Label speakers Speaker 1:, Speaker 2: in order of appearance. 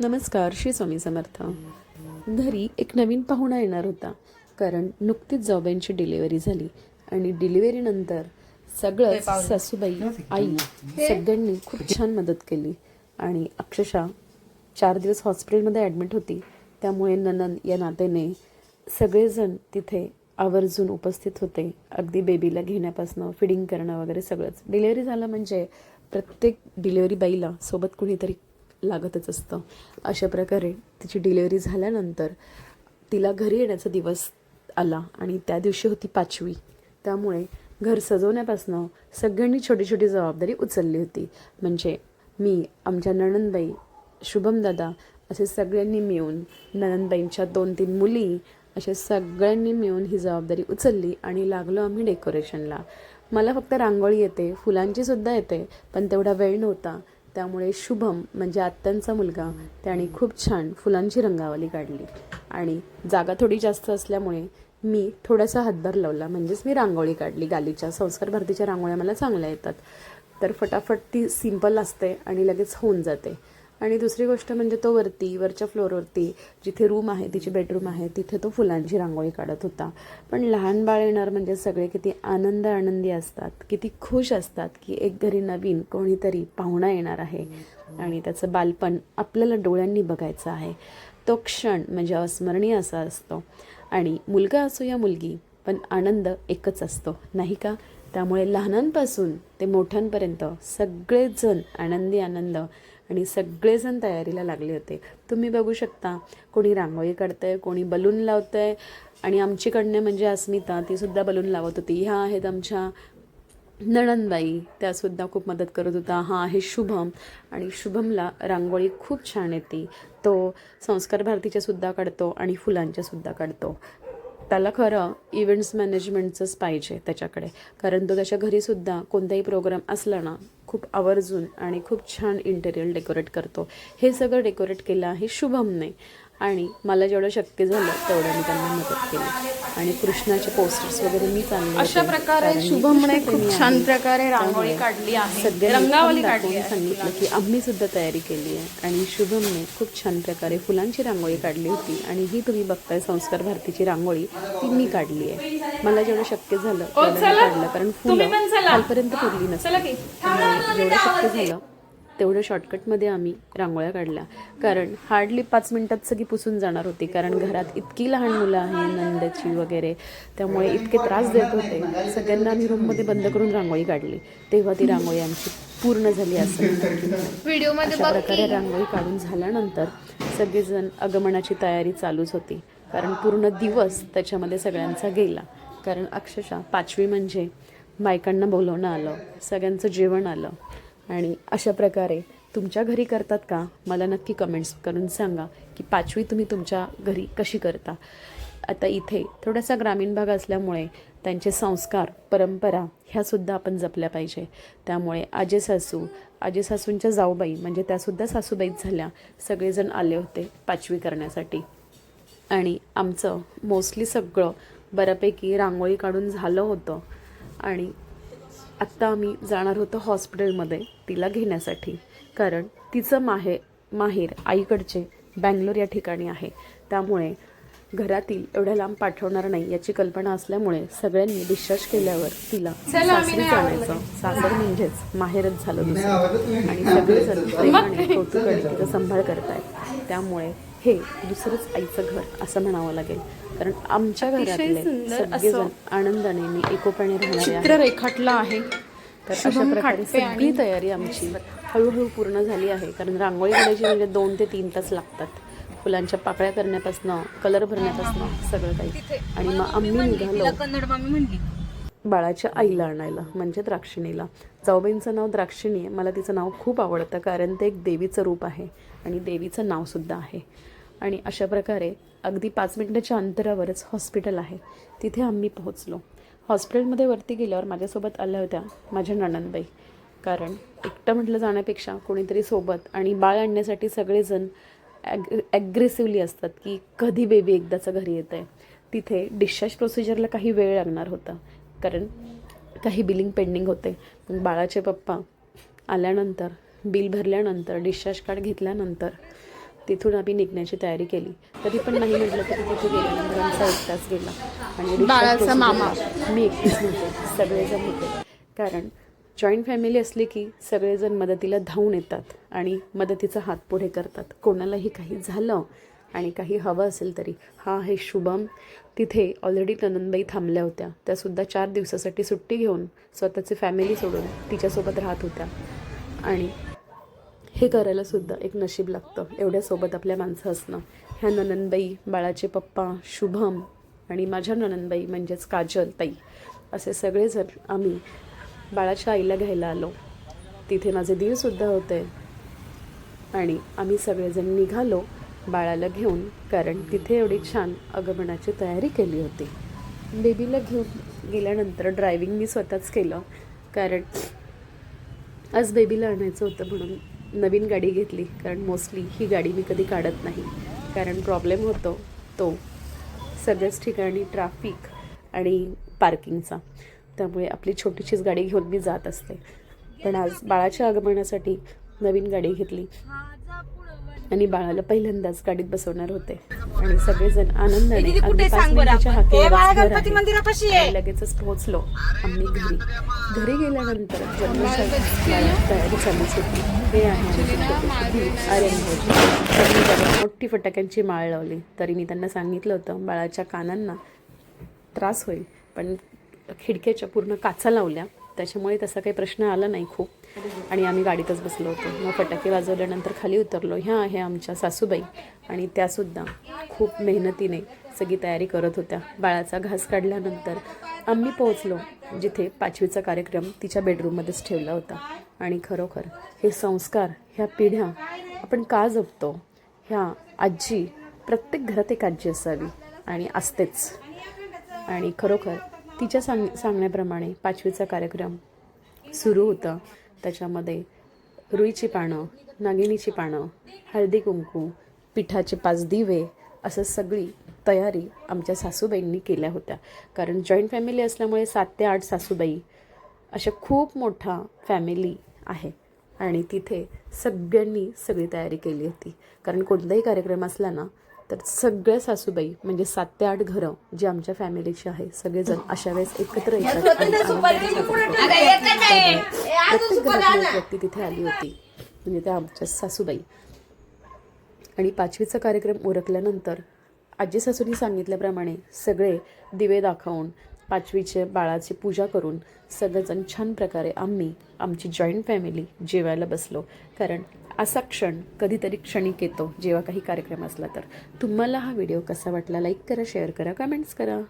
Speaker 1: नमस्कार श्री स्वामी समर्थ. घरी एक नवीन पाहुणा येणार होता. कारण नुकतीच जाऊबाईंची डिलिव्हरी झाली आणि डिलिव्हरीनंतर सगळं सासूबाई आई सगळ्यांनी खूप छान मदत केली. आणि अक्षरशः चार दिवस हॉस्पिटलमध्ये ॲडमिट होती. त्यामुळे ननन या नात्याने सगळेजण तिथे आवर्जून उपस्थित होते. अगदी बेबीला घेण्यापासनं फिडिंग करणं वगैरे सगळंच. डिलिव्हरी झालं म्हणजे प्रत्येक डिलिव्हरी बाईला सोबत कुणीतरी लागतच असतं. अशा प्रकारे तिची डिलिव्हरी झाल्यानंतर तिला घरी येण्याचा दिवस आला आणि त्या दिवशी होती पाचवी. त्यामुळे घर सजवण्यापासनं सगळ्यांनी छोटी छोटी जबाबदारी उचलली होती. म्हणजे मी आमच्या नणनबाई शुभम दादा असे सगळ्यांनी मिळून नणनबाईंच्या दोन तीन मुली असे सगळ्यांनी मिळून ही जबाबदारी उचलली आणि लागलो आम्ही डेकोरेशनला मला फक्त रांगोळी येते फुलांची सुद्धा येते पण तेवढा वेळ नव्हता. त्यामुळे शुभम म्हणजे आत्यांचा मुलगा त्याने खूप छान फुलांची रंगावली काढली. आणि जागा थोडी जास्त असल्यामुळे मी थोडासा हातभार लावला. म्हणजेच मी रांगोळी काढली. गालीच्या संस्कार भारतीच्या रांगोळ्या मला चांगल्या येतात. तर फटाफट ती सिंपल असते आणि लगेच होऊन जाते. आणि दुसरी गोष्ट म्हणजे तो वरती वरच्या फ्लोअरवरती जिथे रूम आहे तिची बेडरूम आहे तिथे तो फुलांची रांगोळी काढत होता. पण लहान बाळ येणार म्हणजे सगळे किती आनंद आनंदी असतात किती खुश असतात की एक घरी नवीन कोणीतरी पाहुणा येणार आहे आणि त्याचं बालपण आपल्याला डोळ्यांनी बघायचं आहे. तो क्षण म्हणजे अस्मरणीय असा असतो. आणि मुलगा असो या मुलगी पण आनंद एकच असतो नाही का? त्यामुळे लहानांपासून ते मोठ्यांपर्यंत सगळेजण आनंदी आनंद आणि सगळेजण तयारीला लागले होते. तुम्ही बघू शकता कोणी रांगोळी काढतंय कोणी बलून लावतंय. आणि आमचीकडनं म्हणजे अस्मिता ती सुद्धा बलून लावत होती. ह्या आहेत आमच्या नणनबाई त्यासुद्धा खूप मदत करत होता. हा आहे शुभम. आणि शुभमला रांगोळी खूप छान येते. तो संस्कार भारतीच्यासुद्धा काढतो आणि फुलांच्यासुद्धा काढतो. त्याला खरं इव्हेंट्स मॅनेजमेंटचंच पाहिजे त्याच्याकडे. कारण तो त्याच्या घरीसुद्धा कोणताही प्रोग्राम असला ना खूप आवर्जून आणि खूप छान इंटेरियर डेकोरेट करतो. हे सगळं डेकोरेट केलं आहे शुभमने. आणि मला जेवढं शक्य झालं तेवढं मी त्यांना मदत केली. आणि कृष्णाचे पोस्टर्स वगैरे मी चालले
Speaker 2: अशा प्रकारे शुभमने खूप छान प्रकारे रांगोळी काढली आहे. रंगावली काढली
Speaker 1: सांगितलं की आम्ही सुद्धा तयारी केली आहे. आणि शुभमने खूप छान प्रकारे फुलांची रांगोळी काढली होती. आणि ही तुम्ही बघताय संस्कार भारतीची रांगोळी ती मी काढली आहे. मला जेवढं शक्य झालं काढलं कारण फुलं खालपर्यंत पुरली नसते जेवढं शक्य झालं तेवढं शॉर्टकटमध्ये आम्ही रांगोळ्या काढल्या. कारण हार्डली पाच मिनिटात सगळी पुसून जाणार होती कारण घरात इतकी लहान मुलं आहे नंदाची वगैरे. त्यामुळे इतके त्रास देत होते. सगळ्यांना आम्ही रूममध्ये बंद करून रांगोळी काढली. तेव्हा ती रांगोळी आमची पूर्ण झाली असं अशा प्रकारे रांगोळी काढून झाल्यानंतर सगळेजण आगमनाची तयारी चालूच होती. कारण पूर्ण दिवस त्याच्यामध्ये सगळ्यांचा गेला. कारण अक्षरशः पाचवी म्हणजे बायकांना बोलवणं आलं सगळ्यांचं जेवण आलं. आणि अशा प्रकारे तुमच्या घरी करतात का? मला नक्की कमेंट्स करून सांगा की पाचवी तुम्ही तुमच्या घरी कशी करता. आता इथे थोडासा ग्रामीण भाग असल्यामुळे त्यांचे संस्कार परंपरा ह्यासुद्धा आपण जपल्या पाहिजे. त्यामुळे आजे सासू आजे सासूंच्या जाऊबाई म्हणजे त्यासुद्धा सासूबाईच झाल्या सगळेजण आले होते पाचवी करण्यासाठी. आणि आमचं मोस्टली सगळं बऱ्यापैकी रांगोळी काढून झालं होतं. आणि आत्ता आम्ही जाणार होतो हॉस्पिटलमध्ये तिला घेण्यासाठी. कारण तिचं माहे माहेर आईकडचे बँगलोर या ठिकाणी आहे. त्यामुळे घरातील एवढ्या लांब पाठवणार नाही याची कल्पना असल्यामुळे सगळ्यांनी डिस्चार्ज केल्यावर तिला सासरी जाण्याचं सासर म्हणजेच माहेरच झालं दुसरं. आणि सगळेजण प्रेमाने कौतुकाने तिचा सांभाळ करतायत. त्यामुळे हे दुसरंच आईचं घर असं म्हणावं लागेल. कारण आमच्या घरातले सगळेजण आनंदाने आणि एकोप्याने राहणारे
Speaker 2: रेखाटलं आहे.
Speaker 1: तर अशा प्रकारे सगळी तयारी आमची हळूहळू पूर्ण झाली आहे. कारण रांगोळी काढायची म्हणजे दोन ते तीन तास लागतात. फुलांच्या पाकळ्या करण्यापासनं कलर भरण्यापासनं सगळं काही. आणि मग आम्ही निघालो. बाळाच्या आईला आणायला म्हणजे द्राक्षिणीला. जाऊबाईंचं नाव द्राक्षिणी आहे. मला तिचं नाव खूप आवडतं कारण ते एक देवीचं रूप आहे आणि देवीचं नावसुद्धा आहे. आणि अशा प्रकारे अगदी पाच मिनटाच्या अंतरावरच हॉस्पिटल आहे. तिथे आम्ही पोहोचलो. हॉस्पिटलमध्ये वरती गेल्यावर माझ्यासोबत आल्या होत्या माझ्या नणंदबाई. कारण एकटं म्हटलं जाण्यापेक्षा कोणीतरी सोबत आणि बाळ आणण्यासाठी सगळेजण ॲग ॲग्रेसिव्हली असतात की कधी बेबी एकदाचं घरी येतं आहे तिथे डिस्चार्ज प्रोसिजरला काही वेळ लागणार होता. कारण काही बिलिंग पेंडिंग होते. बाळाचे पप्पा आल्यानंतर बिल भरल्यानंतर डिस्चार्ज कार्ड घेतल्यानंतर तिथून आम्ही निघण्याची तयारी केली. तरी पण नाही म्हटलं तरी तिथे गेल्यानंतर आमचा एक तास गेला. आणि
Speaker 2: बाळाचा मामा.
Speaker 1: मी एकटीच नव्हते सगळेजण होते. कारण जॉईंट फॅमिली असली की सगळेजण मदतीला धावून येतात आणि मदतीचा हात पुढे करतात. कोणालाही काही झालं आणि काही हवं असेल तरी. हा आहे शुभम. तिथे ऑलरेडी नंदनबाई थांबल्या होत्या. त्यासुद्धा चार दिवसासाठी सुट्टी घेऊन स्वतःची फॅमिली सोडून तिच्यासोबत राहत होत्या. आणि हे करायला सुद्धा एक नशीब लागतं एवढ्यासोबत आपल्या माणसं असणं. ह्या ननंदबाई बाळाचे पप्पा शुभम आणि माझ्या ननंदबाई म्हणजेच काजल ताई असे सगळेजण आम्ही बाळाच्या आईला घ्यायला आलो. तिथे माझे दीरसुद्धा होते आणि आम्ही सगळेजण निघालो बाळाला घेऊन कारण तिथे एवढी छान आगमनाची तयारी केली होती. बेबीला घेऊन गेल्यानंतर ड्रायव्हिंग मी स्वतःच केलं कारण आज बेबीला आणायचं होतं म्हणून नवीन गाडी घेतली कारण मोस्टली ही गाडी मी कधी काढत नाही. कारण प्रॉब्लेम होतो तो सगळ्याच ठिकाणी ट्रॅफिक आणि पार्किंगचा त्यामुळे आपली छोटीशीच गाडी घेऊन मी जात असते. पण आज बाळाच्या आगमनासाठी नवीन गाडी घेतली. आणि बाळाला पहिल्यांदाच गाडीत बसवणार होते. आणि सगळेजण आनंदाने अगदी पाच मिनिटाच्या लगेचच पोहोचलो. आम्ही घरी. घरी गेल्यानंतर तयारी चालूच होती. हे आहे मोठी फटाक्यांची माळ लावली. तरी मी त्यांना सांगितलं होतं बाळाच्या कानांना त्रास होईल पण खिडक्याच्या पूर्ण काचा लावल्या. त्याच्यामुळे तसा काही प्रश्न आला नाही खूप. आणि आम्ही गाडीतच बसलो होतो. मग फटाके वाजवल्यानंतर खाली उतरलो. ह्या आहे आमच्या सासूबाई. आणि त्यासुद्धा खूप मेहनतीने सगळी तयारी करत होत्या. बाळाचा घास काढल्यानंतर आम्ही पोहोचलो जिथे पाचवीचा कार्यक्रम तिच्या बेडरूममध्येच ठेवला होता. आणि खरोखर हे संस्कार ह्या पिढ्या आपण का जपतो? ह्या आजी प्रत्येक घरात एक आजी असावी. आणि असतेच. आणि खरोखर तिच्या सांग सांगण्याप्रमाणे पाचवीचा कार्यक्रम सुरू होता. त्याच्यामध्ये रुईची पानं नागिनीची पानं हळदी कुंकू पिठाचे पाच दिवे असं सगळी तयारी आमच्या सासूबाईंनी केल्या होत्या. कारण जॉईंट फॅमिली असल्यामुळे सात ते आठ सासूबाई अशा खूप मोठा फॅमिली आहे. आणि तिथे सगळ्यांनी सगळी तयारी केली होती. कारण कोणताही कार्यक्रम असला ना तर सगळ्या सासूबाई म्हणजे सात ते आठ घरं जी आमच्या फॅमिलीची आहे सगळेजण अशा वेळेस एकत्र येतात. प्रत्येक घरातली व्यक्ती तिथे आली होती. म्हणजे त्या आमच्या सासूबाई. आणि पाचवीचा कार्यक्रम उरकल्यानंतर आजी सासूनी सांगितल्याप्रमाणे सगळे दिवे दाखवून पाचवीचे बाळाची पूजा करून सगळेजण छान प्रकारे आम्ही आमची जॉईंट फॅमिली जेवायला बसलो. कारण असा क्षण कधीतरी क्षणिक येतो जेव्हा काही कार्यक्रम असला तर. तुम्हाला हा व्हिडिओ कसा वाटला? लाईक करा शेअर करा कमेंट्स करा.